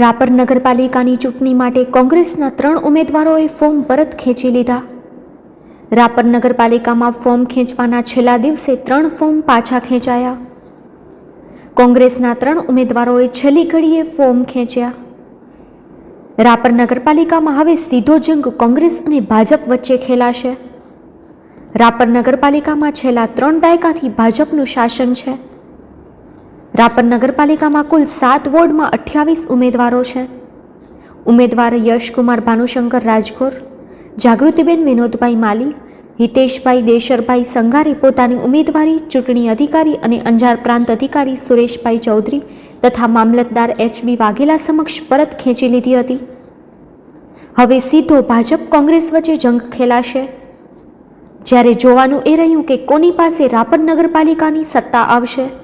રાપર નગરપાલિકાની ચૂંટણી માટે કોંગ્રેસના ત્રણ ઉમેદવારોએ ફોર્મ પરત ખેંચી લીધા. રાપર નગરપાલિકામાં ફોર્મ ખેંચવાના છેલ્લા દિવસે ત્રણ ફોર્મ પાછા ખેંચાયા. કોંગ્રેસના ત્રણ ઉમેદવારોએ છેલ્લી ઘડીએ ફોર્મ ખેંચ્યા. રાપર નગરપાલિકામાં હવે સીધો જંગ કોંગ્રેસ અને ભાજપ વચ્ચે ખેલાશે. રાપર નગરપાલિકામાં છેલ્લા ત્રણ દાયકાથી ભાજપનું શાસન છે. રાપર નગરપાલિકામાં કુલ સાત વોર્ડમાં અઠ્યાવીસ ઉમેદવારો છે. ઉમેદવાર યશકુમાર ભાનુશંકર રાજગોર, જાગૃતિબેન વિનોદભાઈ માલી, હિતેશભાઈ દેશરભાઈ સંઘારે પોતાની ઉમેદવારી, ચૂંટણી અધિકારી અને અંજાર પ્રાંત અધિકારી સુરેશભાઈ ચૌધરી તથા મામલતદાર એચબી વાઘેલા સમક્ષ પરત ખેંચી લીધી હતી. હવે સીધો ભાજપ કોંગ્રેસ વચ્ચે જંગ ખેલાશે. જ્યારે જોવાનું એ રહ્યું કે કોની પાસે રાપર નગરપાલિકાની સત્તા આવશે.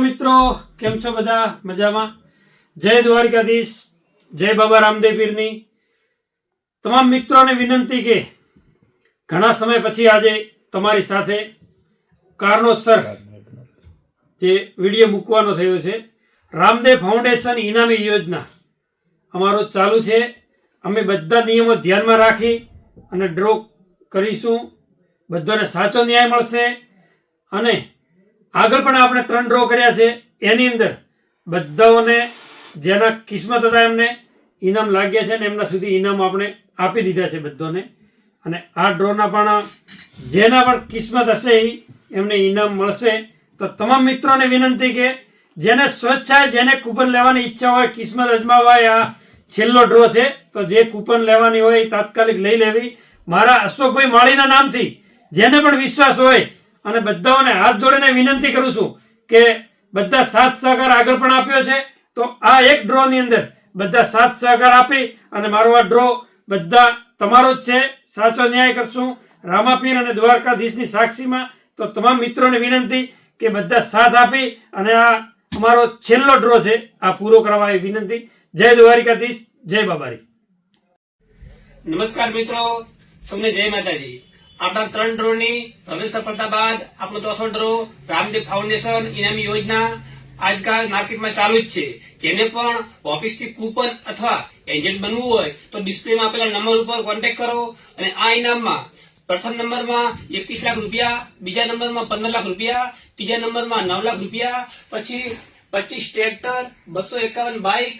નમસ્કાર મિત્રો, કેમ છો બધા? મજામાં? જય દ્વારકાધીશ, જય બાબા રામદેવ પીરની. તમામ મિત્રોને વિનંતી કે ઘણા સમય પછી આજે તમારી સાથે કારણોસર જે વીડિયો મૂકવાનો થયો છે, રામદેવ ફાઉન્ડેશન ઇનામી યોજના અમારો ચાલુ છે. અમે બધા નિયમો ધ્યાનમાં રાખી અને ડ્રો કરીશું. બધાને સાચો ન્યાય મળશે અને આગળ પણ આપણે ત્રણ ડ્રો કર્યા છે. એની અંદર બધાઓને જેના કિસ્મત હતા એમને ઇનામ લાગ્યા છે ને એમના સુધી ઇનામ આપણે આપી દીધા છે બધાને. અને આ ડ્રોના પણ જેના પણ કિસ્મત હશે એમને ઇનામ મળશે. તો તમામ મિત્રોને વિનંતી કે જેને સ્વચ્છાય જેને કૂપન લેવાની ઈચ્છા હોય, કિસ્મત અજમાવાય આ છેલ્લો ડ્રો છે, તો જે કૂપન લેવાની હોય તાત્કાલિક લઈ લેવી. મારા અશોકભાઈ માળીના નામથી, જેને પણ વિશ્વાસ હોય અને બધાઓને હાથ જોડીને વિનંતી કરું છું કે બધા સાથ સહકાર આગળ પણ આપ્યો છે. તો આ એક ડ્રોની અંદર બધા સાથ સહકાર આપી અને મારો આ ડ્રો બધા તમારો જ છે. સાચો ન્યાય કરશું. રામાપીર અને દ્વારકાધીશની સાક્ષીમાં તો તમામ મિત્રોને વિનંતી કે બધા સાથ આપી અને આ અમારો છેલ્લો ડ્રો છે. આ પૂરો કરવા વિનંતી. જય દ્વારિકાધીશ. જય બાબારી. નમસ્કાર મિત્રો. સૌને જય માતાજી. આપણા ત્રણ ડ્રોની ભવ્ય સફળતા બાદ આપણો ચોથો ડ્રો, રામદેવ ફાઉન્ડેશન, ઇનામી યોજના આજકાલ માર્કેટમાં ચાલુ જ છે. જેને પણ ઓફિસથી કૂપન અથવા એજન્ટ બનવું હોય તો ડિસ્પ્લેમાં આપેલા નંબર ઉપર કોન્ટેક્ટ કરો અને આ ઇનામમાં પ્રથમ નંબરમાં એકવીસ લાખ રૂપિયા, બીજા નંબરમાં પંદર લાખ રૂપિયા, ત્રીજા નંબરમાં નવ લાખ રૂપિયા, પછી પચીસ ટ્રેક્ટર, બસો એકાવન બાઇક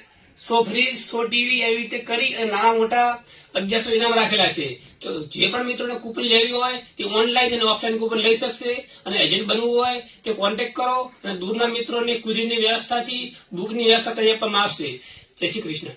સો ફ્રીજ સો ટીવી એવી રીતે કરી અને નાના મોટા અગિયારસો ઇનામ રાખેલા છે. તો જે પણ મિત્રોને કૂપન લેવી હોય, તે ઓનલાઈન અને ઓફલાઈન કૂપન લઈ શકશે અને એજન્ટ બનવું હોય, તે કોન્ટેક્ટ કરો અને દૂરના મિત્રોને કુરિયરની વ્યવસ્થાથી બુકની વ્યવસ્થા કરી આપવામાં આવશે જય શ્રી કૃષ્ણ.